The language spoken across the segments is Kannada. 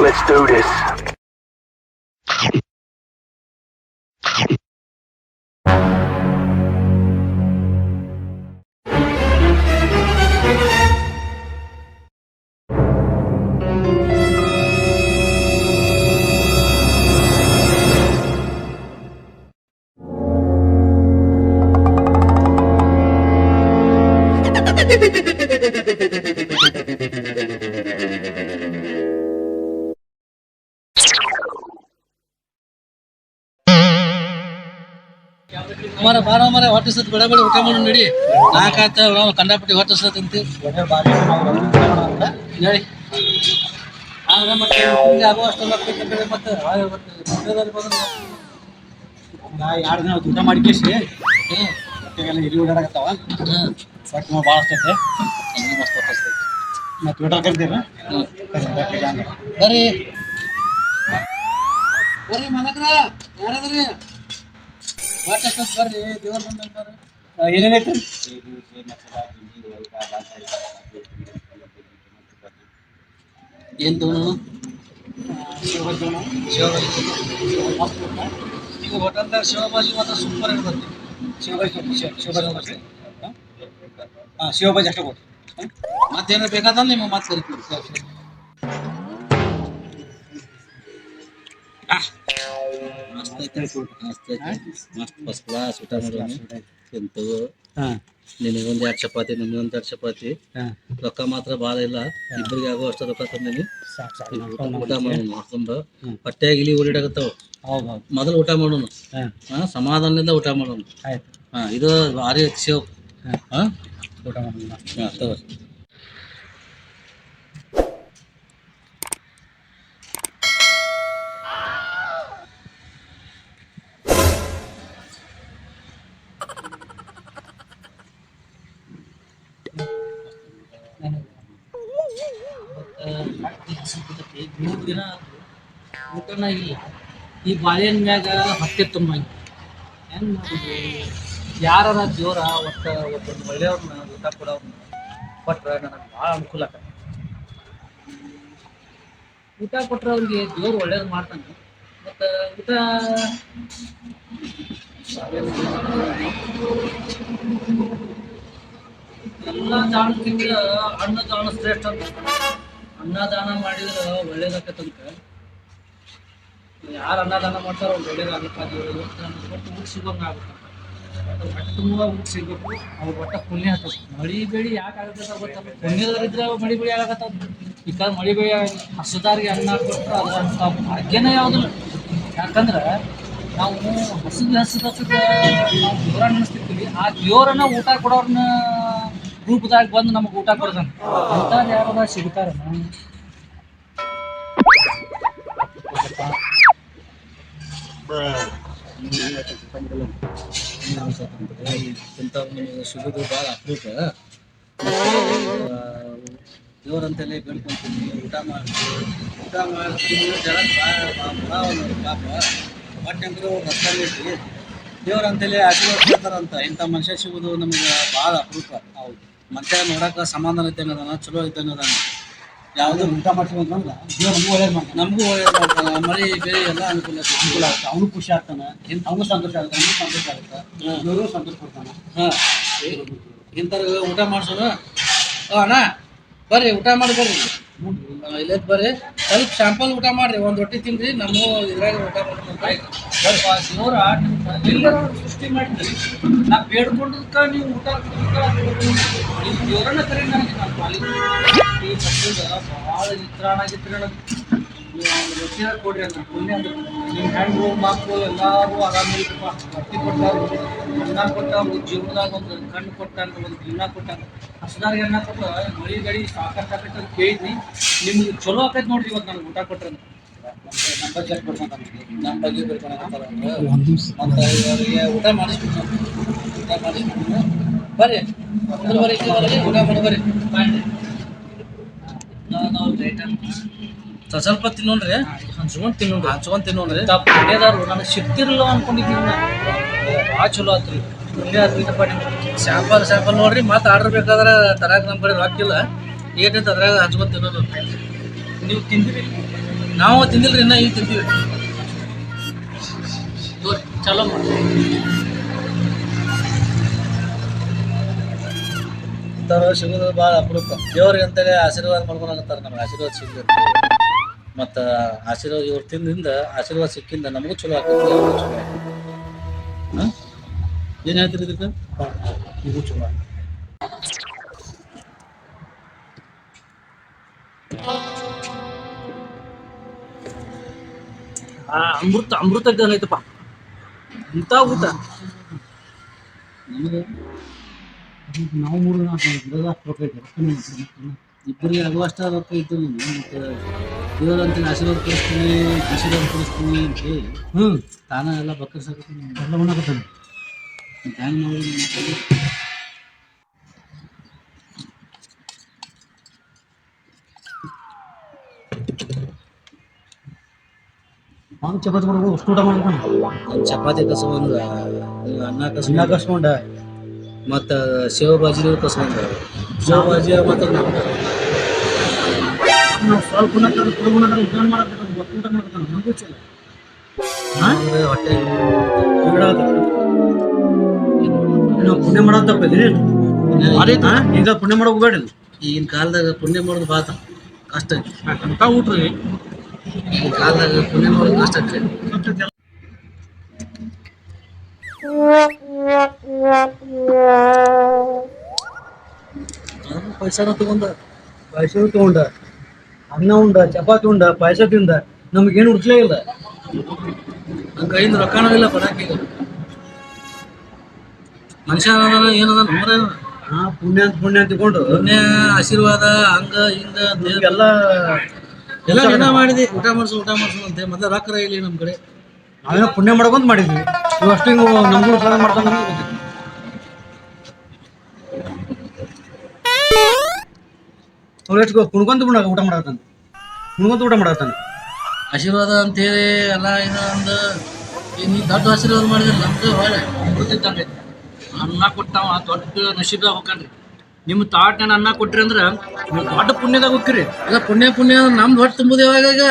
Let's do this. ಮರ ಬಾರ ಮರ ಹೊಟ್ಟೆ ಸತ್ ಬೇಡ ಬೇಡ ಊಟ ಮಾಡಿ ನಡಿ. ನಾಕಾತ ನಾವು ಕಂಡಾಪಟ್ಟಿ ಹೊಟ್ಟೆ ಸತ್ ಅಂತಿ ನಡಿ. ಆದ್ರೆ ಮತ್ತೆ ಆಗೋ ಅಷ್ಟೆಲ್ಲ ಹೇಳಿ ಮತ್ತೆ ನಾ ಎರಡು ದಿನ ಊಟ ಮಾಡಿ ಕೇಸಿ. ಹೊಟ್ಟೆಗೆಲ್ಲ ಇರಿ ಓಡಾಡಕತ್ತಾವ. ನೋವು ಭಾಳ ಅಷ್ಟೈತೆ ಮಸ್ತ್ ಹೊಟ್ಟೆ ಹಸ್ದೈತಿ. ಮತ್ತೆ ಊಟ ಕರಿತೀರ. ಬರ್ರಿ. ಬರ್ರಿ ಮಲಕ್ರ ಯಾರಾದ್ರಿ? ಏನೇನೈತೆ ಏನ್ ತಗೊಂಡು ಶಿವಭೋಜನ ಶಿವಭಾಜಿ ಈಗ ಹೋಟೆಲ್ದಾಗ ಶಿವಭಾಜಿ ಮಾತ್ರ ಸೂಪರ್ ಇರ್ತೈತಿ ಶಿವಭೋಜನ ಶಿವಭೋಜನ ಹಾಂ ಶಿವಭೋಜ ಅಷ್ಟೇ ಕೊಡಿ ಮತ್ತೇನಾರ ಬೇಕಾದ್ರೆ ನಿಮ್ಮ ಮತ್ತೆ ಕರಿತೀವಿ ಮಸ್ತ್ ಐತೆ ಮಸ್ತ್ ಫಸ್ಟ್ ಕ್ಲಾಸ್ ಊಟ ಮಾಡೋಣ ತಿಂತು ಹಾಂ. ನಿನಗೊಂದು ಎರಡು ಚಪಾತಿ ನಿನಗೊಂದು ಎರಡು ಚಪಾತಿ ರೊಕ್ಕ ಮಾತ್ರ ಬಾಳ ಇಲ್ಲ ಇಬ್ಬರಿಗೆ ಆಗೋ ಅಷ್ಟು ರೊಕ್ಕ ತಂದೀನಿ ಊಟ ಮಾಡೋಣ. ತುಂಬ ಹೊಟ್ಟೆಯಾಗಿ ಇಲ್ಲಿ ಮೊದಲು ಊಟ ಮಾಡೋಣ ಹಾಂ ಸಮಾಧಾನದಿಂದ ಊಟ ಮಾಡೋಣ ಹಾಂ ಇದು ಭಾರಿ ಸೇವ್ ಹಾಂ ಊಟ ಮಾಡೋಣ. ಹಾಂ ತಗೋರಿ. ಮೂರು ದಿನ ಊಟನ ಇಲ್ಲ. ಈ ಬಾಳೆಹಣ್ಣು ಮ್ಯಾಗ ಹೊಟ್ಟೆ ತುಂಬ ಹೆಂಗ್ ಮಾಡುದು ಯಾರ ಜೋರ ಒಟ್ಟ ಒಬ್ಬೊಂದು ಒಳ್ಳೆಯವ್ರನ್ನ ಊಟ ಕೊಡೋರ್ನ ಕೊಟ್ರೆ ನನಗೆ ಭಾಳ ಅನುಕೂಲ ಆಕತ್ತೆ ಊಟ ಕೊಟ್ರೆ ಅವ್ರಿಗೆ ದೇವ್ರು ಒಳ್ಳೇದು ಮಾಡ್ತಾನೆ ಮತ್ತು ಊಟ ಎಲ್ಲ ಹಣ್ಣು ಜಾಣಸ್ತ ಶ್ರೇಷ್ಠ ಅಂತ ಅನ್ನದಾನ ಮಾಡಿದ್ರೆ ಒಳ್ಳೇದಾಕತ್ತಂತ ಯಾರು ಅನ್ನದಾನ ಮಾಡ್ತಾರೋ ಅವ್ರು ಒಳ್ಳೇದಾಗಪ್ಪ ನಮ್ಗೆ ಒಟ್ಟು ಊಟ ಸಿಗೋಂಗೆ ಆಗುತ್ತೆ. ಹೊಟ್ಟೆ ತುಂಬ ಊಟ ಸಿಗಬೇಕು. ಅವ್ರು ಒಟ್ಟ ಪುಣ್ಯ ಆಗ್ತದೆ. ಮಳಿ ಬೆಳಿ ಯಾಕೆ ಆಗತ್ತ ಗೊತ್ತಲ್ಲ ಪುಣ್ಯದವರಿದ್ರೆ ಮಳಿ ಬೆಳಿ ಆಗತ್ತದ ಈ ಕಾಲ ಮಳಿ ಬೆಳಿ ಹಸುದಾರಿಗೆ ಅನ್ನ ಕೊಟ್ಟರೆ ಅದ್ರಂಥ ಭಾಗ್ಯನೇ ಯಾವುದಿಲ್ಲ ಯಾಕಂದ್ರೆ ನಾವು ಹಸಿದ ಹಸಿದ ಹಸಿದ ನಾವು ದೇವ್ರ ನೆನೆಸ್ತಿರ್ತೀವಿ. ಆ ದೇವ್ರನ್ನ ಊಟ ಕೊಡೋರ್ನ ರೂಪದಾಗ ಬಂದು ನಮಗೆ ಊಟ ಕೊಡ್ತಾನೆ. ಅಂಥದ್ದು ಯಾರದ ಸಿಗ್ತಾರ. ಇಂಥವು ನಿಮಗೆ ಭಾಳ ಅಪರೂಪ ದೇವರಂತೆಲ್ಲ ಬೆಳ್ಕೊಂತೀನಿ ಊಟ ಮಾಡ್ತೀನಿ. ಊಟ ಮಾಡ್ತೀನಿ ಜನ ಪಾಪ. ಬಟ್ ಅಂದ್ರೆ ರಸ್ತೆ ಐತಿ ದೇವ್ರಂತೇಳಿ ಆಶೀರ್ವಾದ ಕೊಡ್ತಾರಂತ. ಇಂಥ ಮನುಷ್ಯ ಸಿಗೋದು ನಮಗೆ ಭಾಳ ಅಪರೂಪ. ಹೌದು. ಮನುಷ್ಯ ನೋಡಕ್ಕೆ ಸಮಾಧಾನ ಐತೆ ಅನ್ನೋದನ್ನ ಚಲೋ ಐತೆ ಅದಾನ ಯಾವುದು ಊಟ ದೇವ್ರು ನಮಗೂ ಒಳ್ಳೇದು ಮಾಡ್ತಾನೆ ನಮಗೂ ಒಳ್ಳೇದು ಮಾಡ್ತಾನೆ ಮಳೆ ಬೇರೆ ಎಲ್ಲ ಅನುಕೂಲ. ಅನುಕೂಲ ಆಗುತ್ತೆ. ಅವನು ಖುಷಿ ಆಗ್ತಾನೆ. ಅವನು ಸಂತೋಷ ಆಗುತ್ತೆ. ಅವನು ಸಂತೋಷ ಆಗುತ್ತೆ. ಇವರು ಸಂತೋಷ ಕೊಡ್ತಾನೆ ಹಾಂ. ಇಂಥವ್ರಿಗೆ ಊಟ ಮಾಡ್ಸೋಣ ಅಣ್ಣ ಬರ್ರಿ ಊಟ ಮಾಡಿ ಬರ್ರಿ. ಇಲ್ಲೇ ಬರ್ರಿ. ಸ್ವಲ್ಪ ಶಾಂಪಲ್ ಊಟ ಮಾಡ್ರಿ. ಒಂದು ರೊಟ್ಟಿ ತಿನ್ನಿರಿ ನಮ್ಮ ಇದ್ರಾಗ ಊಟ ಮಾಡ್ರಿ ದೇವ್ರ ಎಲ್ಲರೂ ಸೃಷ್ಟಿ ಮಾಡಿದ್ರಿ ನಾ ಬೇಡ್ಕೊಂಡದಕ್ಕ ನೀವು ಊಟ ನೀವು ದೇವರನ್ನ ಕರಿ ನನಗೆ ನಾನು ಪಾಲಿಗೆ ಈ ಸತ್ಯದ ಭಾಳ ಚಿತ್ರಾಣ ಗಿತ್ರಾಣ ರುಚಿನ ಕೊಡ್ರಿ ಅಂತ ಪುಣ್ಯ ಅಂದ್ರೆ ನಿಮ್ಮ ಹೆಣ್ಣು ಮಕ್ಕಳು ಎಲ್ಲರೂ ಆರಾಮಾಗಿ ರೊಟ್ಟಿ ಕೊಟ್ಟಾರು ಅನ್ನ ಕೊಟ್ಟಾರು ಜೀವನದಾಗ ಒಂದು ಕಣ್ಣು ಕೊಟ್ಟಾರ ಒಂದು ಜೀವನ ಕೊಟ್ಟಾರ ಹಸದಾರಿಗೆ ಅನ್ನ ಕೊಟ್ಟು ಮಳಿ ಗಡಿ ಸಾಕಷ್ಟು ಅಂತ ಕೇಳಿದ್ನಿ ನಿಮ್ಗೆ ಚಲೋ ಆಕೈತೆ ನೋಡ್ರಿ ಇವತ್ತು ನನಗೆ ಊಟ ಕೊಟ್ರೆ ಊಟ ಬರ್ರಿ ಊಟ ಮಾಡಿ ಬರ್ರಿ ಸ್ವಲ್ಪ ತಿನ್ನೋಣ್ರಿ ಹಂಚ್ಕೊಂಡ್ ತಿನ್ನೋಣ ಹಂಚ್ಕೊಂಡ್ ತಿನ್ನೋಣ್ರಿ. ಪುಣ್ಯದಾರು ನನಗೆ ಸಿಗ್ತಿರಲ್ಲ ಅನ್ಕೊಂಡಿದ್ದೀನಿ ಭಾಳ ಚಲೋ ಆತ್ರಿ ಪುಣ್ಯ ಆತ್ರಿಪ್ಪ ನಿಮ್ಗೆ ಸ್ಯಾಂಪಲ್ ಸ್ಯಾಂಪಲ್ ನೋಡ್ರಿ ಮತ್ತೆ ಆರ್ಡರ್ ಬೇಕಾದ್ರೆ ತರಾಕ ನಮ್ಮ ಕಡೆ ಏನಂತ ಅದ್ರಾಗ ಹಂಚ್ಕೊಂಡ್ ತಿನ್ನೋದು ನೀವು ತಿಂದಿರಿ ನಾವು ತಿಂದಿಲ್ರಿ ಇನ್ನ ಈಗ ತಿಂತೀವಿ. ಚಲೋ ಇಂಥವ್ರು ಸಿಗೋದು ಭಾಳ ಅಪರೂಪ. ದೇವ್ರಿಗೆ ಅಂತೇಳಿ ಆಶೀರ್ವಾದ ಮಾಡ್ಕೊಳಕತ್ತಾರ ನಮ್ಗೆ ಆಶೀರ್ವಾದ ಸಿಗ್ಲಿ. ಮತ್ತು ಆಶೀರ್ವಾದ ಇವ್ರು ತಿಂದಿಂದ ಆಶೀರ್ವಾದ ಸಿಕ್ಕಿಂದ ನಮಗೂ ಚಲೋ ಆಗ್ತದೆ ಚಲೋ ಏನು ಹೇಳ್ತೀರಿ ಇದಕ್ಕೆ? ಇದು ಚಲೋ ಅಮೃತ ಅಮೃತ ಇದ್ದಂಗೆ ಐತಪ್ಪ. ಇಂಥ ಊಟ. ನಮಗೆ ನಾವು ಮೂರು ನಾಲ್ಕು ಗಿಡದ ಹಾಕ್ಬೇಕಾಯ್ತು ಇಬ್ಬರಿಗೆ ಆಗುವಷ್ಟ ರೊಕ್ಕ ಇತ್ತು ಮತ್ತು ದೇವರಂತ ಆಶೀರ್ವಾದ ಕೊಡಿಸ್ತೀನಿ ಆಶೀರ್ವಾದ ಕೊಡಿಸ್ತೀನಿ ಅಂತ ಹೇಳಿ ಹ್ಞೂ ತಾನ ಎಲ್ಲ ಬಕ್ಕರ್ಸಾಕತ್ತೀನಿ ಎಲ್ಲ ಉಣ್ಣಕತ್ತಾನೆ ನೋಡಿ ಅವ್ನು ಚಪಾತಿ ಮಾಡ್ಕೊಂಡು ಅಷ್ಟು ಊಟ ಮಾಡ್ತಾನೆ ಚಪಾತಿ ಕಸ್ಕೊಂಡ ಅನ್ನ ಸುಮ್ಮನೆ ಕಸ್ಕೊಂಡ ಕಸ್ಕೊಂಡ ಮತ್ತು ಸೇವ್ ಬಾಜಿ ಕಸ್ಕೊಂಡ ಸೇವ್ ಬಾಜಿ ಮತ್ತು ನಾವು ಸ್ವಲ್ಪ ಉಣ್ಣಾಕ ಕುಡುಬ ಉಣ್ಣಾಕ ಊಟ ಮಾಡಕತ್ತಾನೆ ಗೊತ್ತು ಊಟ ಮಾಡಕತ್ತಾನೆ ನಮಗೂ ಚಲೋ ಹೊಟ್ಟೆ ನಾವು ಪುಣ್ಯ ಮಾಡೋದು ತಪ್ಪಿದ್ರಿ ಈಗ ಪುಣ್ಯ ಮಾಡೋಕೆ ಬೇಡ ಈಗಿನ ಕಾಲದಾಗ ಪುಣ್ಯ ಮಾಡೋದು ಬಾತ ಕಷ್ಟ ಐತಿ ಅಂತ ಊಟ ರೀ ಪೈಸಾನ ತಗೊಂಡ ಪಾಯಸ ತಗೊಂಡ ಅನ್ನ ಉಂಡ ಚಪಾತಿ ಉಂಡ ಪಾಯಸ ತಿಂದ ನಮಗೇನು ಉಡ್ಸ್ಲೇ ಇಲ್ಲ. ನನ್ನ ಕೈಯಿಂದ ರೊಕ್ಕ ಇಲ್ಲ ಕೊಡಾಕೀಗ ಮನುಷ್ಯ ಏನದ ನೋಡ ಹಾ ಪುಣ್ಯ ಅಂತ ಪುಣ್ಯ ಅಂತ ತಗೊಂಡು ಪುಣ್ಯ ಆಶೀರ್ವಾದ ಹಂಗ ಹಿಂಗ ಎಲ್ಲ ಎಲ್ಲ ಏನ ಮಾಡಿದಿ ಊಟ ಮಾಡಿಸು ಊಟ ಮಾಡಿಸು ಅಂತೆ ಮೊದಲ ರೊಕ್ಕ ಇಲ್ಲಿ ನಮ್ಮ ಕಡೆ. ನಾವೇನೋ ಪುಣ್ಯ ಮಾಡ್ಕೊಂತ ಮಾಡಿದ್ವಿ. ಇವು ಅಷ್ಟು ಹಿಂಗೆ ನಮಗೂ ಉತ್ಸಾಹ ಮಾಡ್ಕೊಂಡು ನಮಗೂ ಅವ್ರು ಎಷ್ಟು ಕುಣ್ಕೊಂತ ಬಿಡ ಊಟ ಮಾಡತ್ತಾನೆ ಕುಣ್ಕೊಂತ ಊಟ ಮಾಡತ್ತಾನೆ ಆಶೀರ್ವಾದ ಅಂತೇಳಿ ಎಲ್ಲ ಇದು ಒಂದು ಈ ನೀ ದೊಡ್ಡ ಆಶೀರ್ವಾದ ಮಾಡಿದ್ರೆ ನಮ್ದು ಹೊಳೆ ಗೊತ್ತಿದ್ದಂಗೆ ಅನ್ನ ಕೊಟ್ಟ ದೊಡ್ಡ ನಶೀಬ್ ಹೋಗ್ಕಂಡ್ರಿ ನಿಮ್ಮ ತಾಟ್ನ ಅನ್ನ ಕೊಟ್ರಿ ಅಂದ್ರ ನೀವು ದೊಡ್ಡ ಪುಣ್ಯದಾಗ ಹೋಗ್ರಿ ಎಲ್ಲ ಪುಣ್ಯ ಪುಣ್ಯ ನಮ್ದು ಹೊಟ್ಟೆ ತುಂಬುದು ಯಾವಾಗ ಈಗ?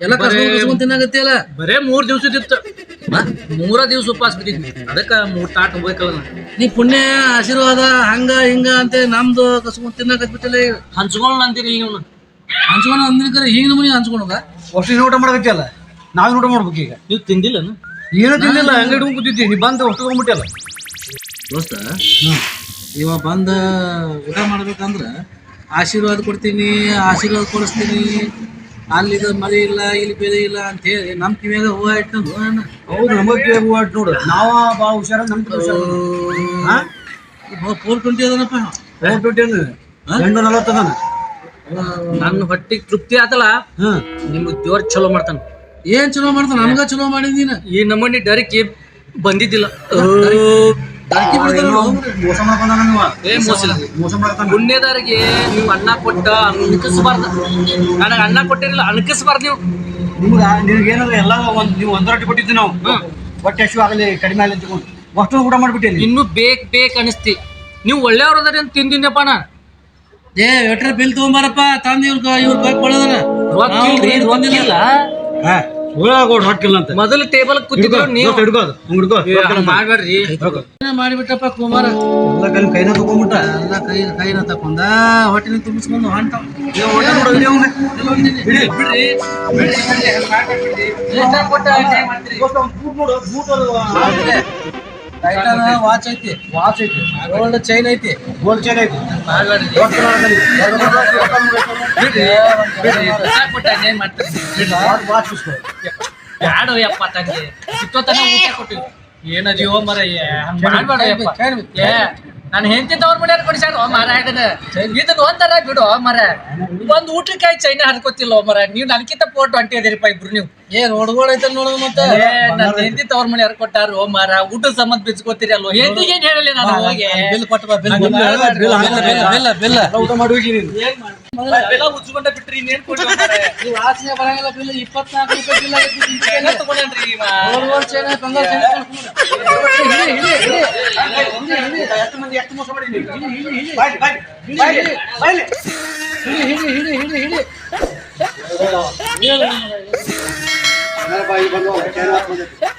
ಎಲ್ಲ ಕಸ್ಕೊಂಡ್ ಅಲ್ಲ? ತಿನ್ನಾಗತ್ತಿಯಲ್ಲ ಬರೇ ಮೂರ್ ದಿವ್ಸದಿತ್ತು ಮೂರ ದಿವ್ಸ ಉಪವಾಸ ಬಿದ್ದಿದ್ವಿ ಅದಕ್ಕ ಮೂರ್ ತಾಟ್ ಹೋಗ್ಬೇಕಲ್ಲ. ನೀ ಪುಣ್ಯ ಆಶೀರ್ವಾದ ಹಂಗ ಹಿಂಗ ಅಂತ ನಮ್ದು ಕಸ್ಕೊಂಡ್ ತಿನ್ನಾಕತ್ಬಿಟ್ಟಿಲ್ಲ ಈಗ. ಹಂಚ್ಕೊಂಡ್ ಅಂತೀರಿ ಈಗ ಅವ್ನು. ಹಂಚ್ಕೊಂಡು ಅಂದಿನ ಹೀಗೆ ನಮೂನಿ ಹಂಚ್ಕೊಂಡದ ವರ್ಷ ಊಟ ಮಾಡಕತ್ತಿಯಲ್ಲ ನಾವೇನು ಊಟ ಮಾಡ್ಬೇಕು ಈಗ. ನೀವು ತಿಂದಿಲ್ಲ ಏನೂ? ತಿಂದಿಲ್ಲ ಹಂಗೆ ಇಟ್ಕೊಂಡು ಕೂತಿದ್ದಿ. ನೀ ಬಂದು ತಗೊಂಡ್ಬಿಟ್ಟಿಯಲ್ಲ ದೋಸ್ತ ಇವ ಬಂದ ಊಟ ಮಾಡ್ಬೇಕಂದ್ರೆ ಆಶೀರ್ವಾದ ಕೊಡ್ತೀನಿ ಆಶೀರ್ವಾದ ಕೊಡಿಸ್ತೀನಿ. ಅಲ್ಲಿ ಇದು ಮಳೆ ಇಲ್ಲ ಇಲ್ಲಿ ಬೆಳೆ ಇಲ್ಲ ಅಂತ ಹೇಳಿ ನಮ್ಮ ಕಿವಿಯಾಗ ಹೂವ ಇಟ್ಕೊಂಡು ಹೌದು ನಮಗೆ ಹೂವು ಇಟ್ಟು ನೋಡು. ನಾವ ಭಾಳ ಹುಷಾರ ನಮ್ ಹುಷಾರ ಹಾ? ಫೋರ್ ಟ್ವೆಂಟಿ ಅದನಪ್ಪ ಫೋರ್ ಟ್ವೆಂಟಿ ಎಂಟು ನಲವತ್ತದಾನ ನನ್ನ ಹೊಟ್ಟಿಗೆ ತೃಪ್ತಿ ಆತಲ್ಲ? ನಿಮ್ಮ ನಿಮ್ಗೆ ದೇವ್ರ ಚಲೋ ಮಾಡ್ತಾನೆ. ಏನ್ ಚಲೋ ಮಾಡ್ತಾನೆ? ನಮ್ಗ ಚಲೋ ಮಾಡಿದ್ದೀನಿ ಈ ನಮ್ಮನೆ ಡೈರೆಕ್ಟ್ ಬಂದಿದ್ದಿಲ್ಲ. ಮೋಸ ಮಾಡ್ಕೊಂಡ ನೀವು ಏ ಮೋಸ ಇಲ್ಲ. ಮೋಸ ಮಾಡ್ತಾನ. ಪುಣ್ಯದಾರಿಗೆ ನೀವು ಅನ್ನ ಕೊಟ್ಟ ಅನ್ಕಿಸ್ಬಾರ್ದ. ನನಗೆ ಅನ್ನ ಕೊಟ್ಟಿರಲಿಲ್ಲ ಅನ್ಕಿಸ್ಬಾರ್ದು ನೀವು. ನಿಮ್ಗ ನಿಮ್ಗೇನಾದ್ರು ಎಲ್ಲ ಒಂದು ನೀವು ಒಂದು ರೊಟ್ಟಿ ಕೊಟ್ಟಿದ್ದು ನಾವು. ಹೊಟ್ಟೆ ಹಸಿವು ಆಗಲಿ ಕಡಿಮೆ ಆಗಲಿ ತಗೊಂಡು ಅಷ್ಟು ಊಟ ಮಾಡ್ಬಿಟ್ಟೇನಿ ಇನ್ನು ಬೇಕ್ ಬೇಕ್ ಅನಿಸ್ತಿ. ನೀವು ಒಳ್ಳೆಯವ್ರ ಅದಾರಿ ಅಂತ ತಿಂದಿನಪ್ಪ ನಾ. ಏ ವೆಟ್ರ ಬಿಲ್ ತಗೊಂಬಾರಪ್ಪ. ತಂದ್ ಇವ್ರ ಇವ್ರ ಕೈ ಕೊಡೋದನ ರೊಕ್ಕಿಲ್ರಿ ರೊಕ್ಕಿಲ್ಲ ಹಾ ಉಳ್ಳಾಗೋಡ್ ಹೊಟ್ಟಿಲ್ಲ ಅಂತ ಮೊದಲು ಟೇಬಲ್ ಕೂತಿದ್ರು ನೀವು ಹಿಡ್ಕೋ ಹಿಡ್ಕೋ ಮಾಡ್ಬೇಡ್ರಿ ಮಾಡಿಬಿಟ್ಟಪ್ಪ ಕುಮಾರ ಎಲ್ಲ ಕೈ ಕೈನ ತಗೊಂಡ್ಬಿಟ್ಟ ಎಲ್ಲ ಕೈ ಕೈನ ತಕೊಂಡ ಹೊಟ್ಟೆನ ತುಂಬಿಸ್ಕೊಂಡು ಹೊಂಟ ಬಿಡಿ ಅವ್ನೆ. ಬಿಡಿ, ಟೈಟಾನ ವಾಚ್ ಐತಿ. ವಾಚ್ ಐತಿ. ಗೋಲ್ಡ್ ಚೈನ್ ಐತಿ. ಗೋಲ್ಡ್ ಚೈನ್ ಐತಿ. ಬ್ಯಾಡ ಯಪ್ಪ ತಂಗಿ ಇಷ್ಟೊತ್ತನ ಊಟ ಕೊಟ್ಟಿವಿ ಏನ ಜೀವ ಮರ ಮಾಡ್ಬೇಡ ಯಪ್ಪ ನಾನು ಹೆಂಡತಿ ತವ್ರ ಮನೆಯವ್ರು ಕೊಡಿಸ್ಯಾರ ಮರ ಇದನ್ನ ಇದನ್ನ ಒಂಥರ ಬಿಡು. ಮರ ಒಂದ್ ಊಟಕ್ಕೆ ಚೈನ ಹರ್ಕೋತಿಲ್ಲ ಮರ ನೀವು ನನ್ಕಿಂತ ಪೋಟ್ ಅಂಟಿದಿರಿಪ್ಪ ಇಬ್ರು ನೀವು ಏನ್ ರೋಡ್ಗಳು ಐತಲ್ ನೋಡೋದು ಮತ್ತೆ. ಏ ಹೆಂಡತಿ ತವ್ರ ಮನ್ಯಾರ ಕೊಟ್ಟಾರ? ಮರ ಊಟದ ಸಂಬಂಧ ಬಿಚ್ಕೋತೀರಿ ಅಲ್ವ? ಹೆಂಡತಿಗೆ ಏನ್ ಹೇಳಲಿ ನಾನು ಹೋಗಿ? ಬಿಲ್ ಕೊಟ್ಟು ಬಾ ಬಿಲ್ ಬಿಲ್, ಬಿಲ್, ಊಟ ಮಾಡಿ ಹೋಗಿ ನೀನು. ಎಲ್ಲ ಉಜ್ಕೊಂಡ ಬಿಟ್ರಿ ಇನ್ನೇನ್ ವಾಸನೆ ಬರಂಗಿಲ್ಲ ಬಿಲ್ ಇಪ್ಪತ್ನಾಲ್ಕು ರೂಪಾಯಿ ಬಿಲ್ ಆಗಿತ್ತು ಎಲ್ಲ ತಗೊಂಡ್ರಿ ಇವ ಬಂಗಾರ ಚೈನ್ ಹಿಡಿ ಹಿಡಿ ಹಿಡಿ ಎಷ್ಟು ಮಂದಿ ಎಷ್ಟು ಮೋಸ ಮಾಡಿದ್ರಿ ಹಿಡಿ ಹಿಡಿ ಹಿಡಿ ಹಿಡಿ ಹಿಡಿ ಹಿಡಿ ಹಿಡಿ ಹಿಡಿ ಹಿಡಿ ಬಾಯಿ ಬಂದು